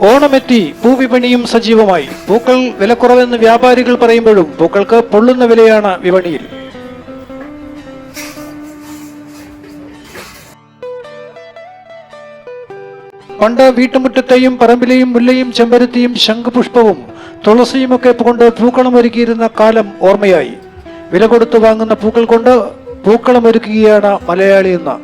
ഓണമെത്തി പൂവിപണിയും സജീവമായി. പൂക്കൾ വിലക്കുറവെന്ന് വ്യാപാരികൾ പറയുമ്പോഴും പൂക്കൾക്ക് പൊള്ളുന്ന വിലയാണ് വിപണിയിൽ. പണ്ട് വീട്ടുമുറ്റത്തെയും പറമ്പിലെയും മുല്ലയും ചെമ്പരത്തിയും ശംഖുപുഷ്പവും തുളസിയുമൊക്കെ കൊണ്ട് പൂക്കളം ഒരുക്കിയിരുന്ന കാലം ഓർമ്മയായി. വില കൊടുത്തു വാങ്ങുന്ന പൂക്കൾ കൊണ്ട് പൂക്കളം ഒരുക്കുകയാണ് മലയാളി എന്ന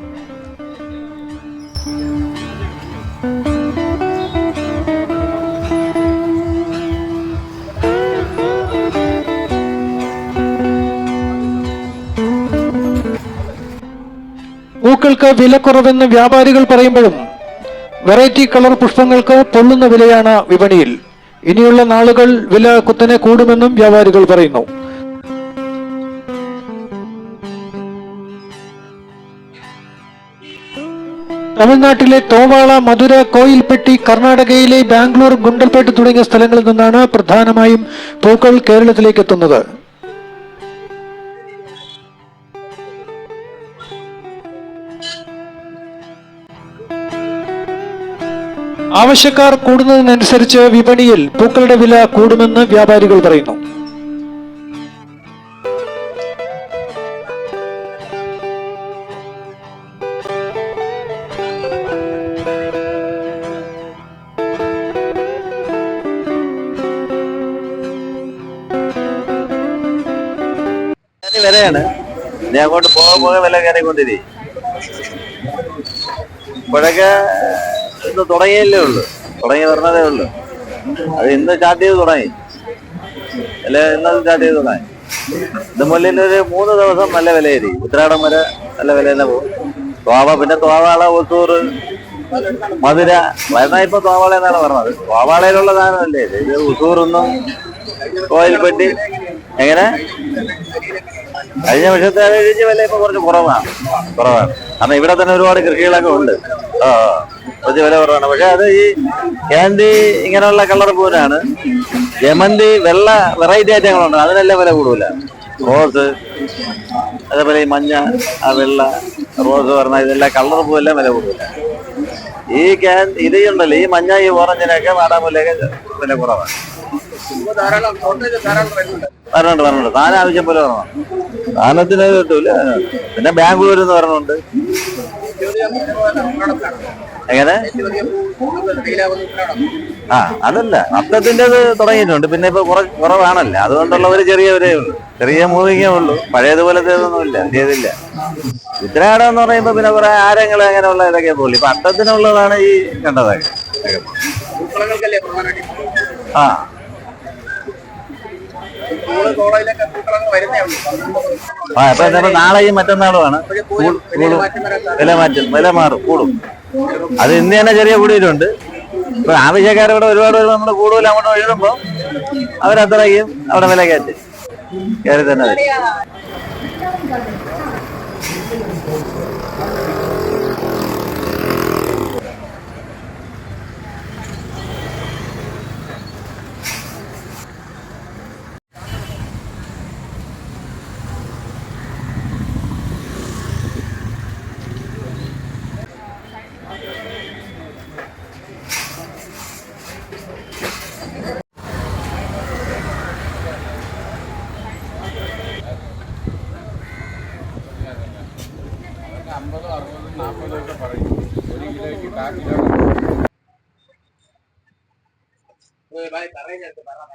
പൂക്കൾക്ക് വിലക്കുറവെന്ന് വ്യാപാരികൾ പറയുമ്പോഴും വെറൈറ്റി കളർ പുഷ്പങ്ങൾക്ക് പൊള്ളുന്ന വിലയാണ് വിപണിയിൽ. ഇനിയുള്ള നാളുകൾ വില കുത്തനെ കൂടുമെന്നും വ്യാപാരികൾ പറയുന്നു. തമിഴ്നാട്ടിലെ തോവാള മധുര കോയിൽപ്പെട്ടി കർണാടകയിലെ ബാംഗ്ലൂർ ഗുണ്ടൽപേട്ട് തുടങ്ങിയ സ്ഥലങ്ങളിൽ നിന്നാണ് പ്രധാനമായും പൂക്കൾ കേരളത്തിലേക്ക് എത്തുന്നത്. ആവശ്യക്കാർ കൂടുന്നതിനനുസരിച്ച് വിപണിയിൽ പൂക്കളുടെ വില കൂടുമെന്ന് വ്യാപാരികൾ പറയുന്നു. വിലയാണ്. ഇനി അങ്ങോട്ട് പോകെ വില കയറിക്കൊണ്ടിരിക്കും. ഇപ്പോഴൊക്കെ ഇന്ന് തുടങ്ങിയല്ലേ ഉള്ളു. തുടങ്ങി വരണതേ ഉള്ളു. അത് ഇന്ന് സ്റ്റാർട്ട് ചെയ്ത് തുടങ്ങി. അല്ലെ ഇന്നത് സ്റ്റാർട്ട് ചെയ്ത് തുടങ്ങി. ഇത് മുല്ലിന് ഒരു മൂന്ന് ദിവസം നല്ല വിലയായിരിക്കും ഉത്തരാടം വരെ നല്ല വില തന്നെ പോകും. തോവ പിന്നെ തോവാള ഒത്തൂർ മധുര. വരുന്ന ഇപ്പൊ തോവാള എന്നാണ് പറഞ്ഞത്. തോവാളയിലുള്ള സാധനമല്ലേ ഇത്? ഉസൂറൊന്നും കോയിൽപ്പെട്ടി എങ്ങനെ? കഴിഞ്ഞ വർഷത്തെ അപേക്ഷിച്ച് വില ഇപ്പൊ കുറച്ച് കുറവാണ് കുറവാണ്. കാരണം ഇവിടെ തന്നെ ഒരുപാട് കൃഷികളൊക്കെ ഉണ്ട്. വില കുറവാണ്. പക്ഷെ അത് ഈ ക്യാൻഡി ഇങ്ങനെയുള്ള കളർ പൂരാണ് ജമന്തി വെള്ള വെറൈറ്റി ഐറ്റങ്ങളുണ്ട് അതിനെല്ലാം വില കൂടുതല. റോസ് അതേപോലെ ഈ മഞ്ഞ ആ വെള്ള റോസ് പറഞ്ഞ ഇതെല്ലാം കളർ പൂവെല്ലാം വില കൂടുതല. ഈ ക്യാൻ ഇത് ഉണ്ടല്ലോ ഈ മഞ്ഞ ഈ ഓറഞ്ചിനൊക്കെ വാടാമുല്ലയൊക്കെ വില കുറവാണ് വരണുണ്ട് വരണുണ്ട്. താൻ ആവശ്യം പോലെ വരണം. സാധനത്തിന് കിട്ടൂല. പിന്നെ ബാംഗ്ലൂർ എന്ന് പറഞ്ഞുണ്ട് എങ്ങനെ? ആ അതല്ല. അത്തത്തിന്റെ തുടങ്ങിയിട്ടുണ്ട്. പിന്നെ ഇപ്പൊ കുറ കുറവാണല്ലോ. അതുകൊണ്ടുള്ള ഒരു ചെറിയ ചെറിയ മൂവിങ്ങേ ഉള്ളൂ. പഴയതുപോലത്തെ ഒന്നുമില്ല ചെയ്തില്ല ഉത്തരാടം എന്ന് പറയുമ്പോ പിന്നെ കുറെ ആരങ്ങൾ അങ്ങനെയുള്ള ഇതൊക്കെ പോലും. ഇപ്പൊ അത്തത്തിനുള്ളതാണ് ഈ കണ്ടതൊക്കെ ആ. ആ എന്താ നാളെയും മറ്റന്നാളുമാണ്. വില മാറ്റും വില മാറും കൂടും. അത് ഇന്ന് തന്നെ ചെറിയ കൂടിയിട്ടുണ്ട്. ഇപ്പൊ ആവശ്യക്കാർ ഇവിടെ ഒരുപാട് പേര് നമ്മുടെ കൂടുതൽ അങ്ങോട്ട് എഴുതുമ്പോ അവരത്രയും അവിടെ വില കയറ്റി. കയറി തന്നെ അമ്പതും അറുപതും നാൽപ്പതും ഒക്കെ പറയും. ഒരു കിലോയ്ക്ക് കാ കിലോ പറയുന്നത് പറഞ്ഞ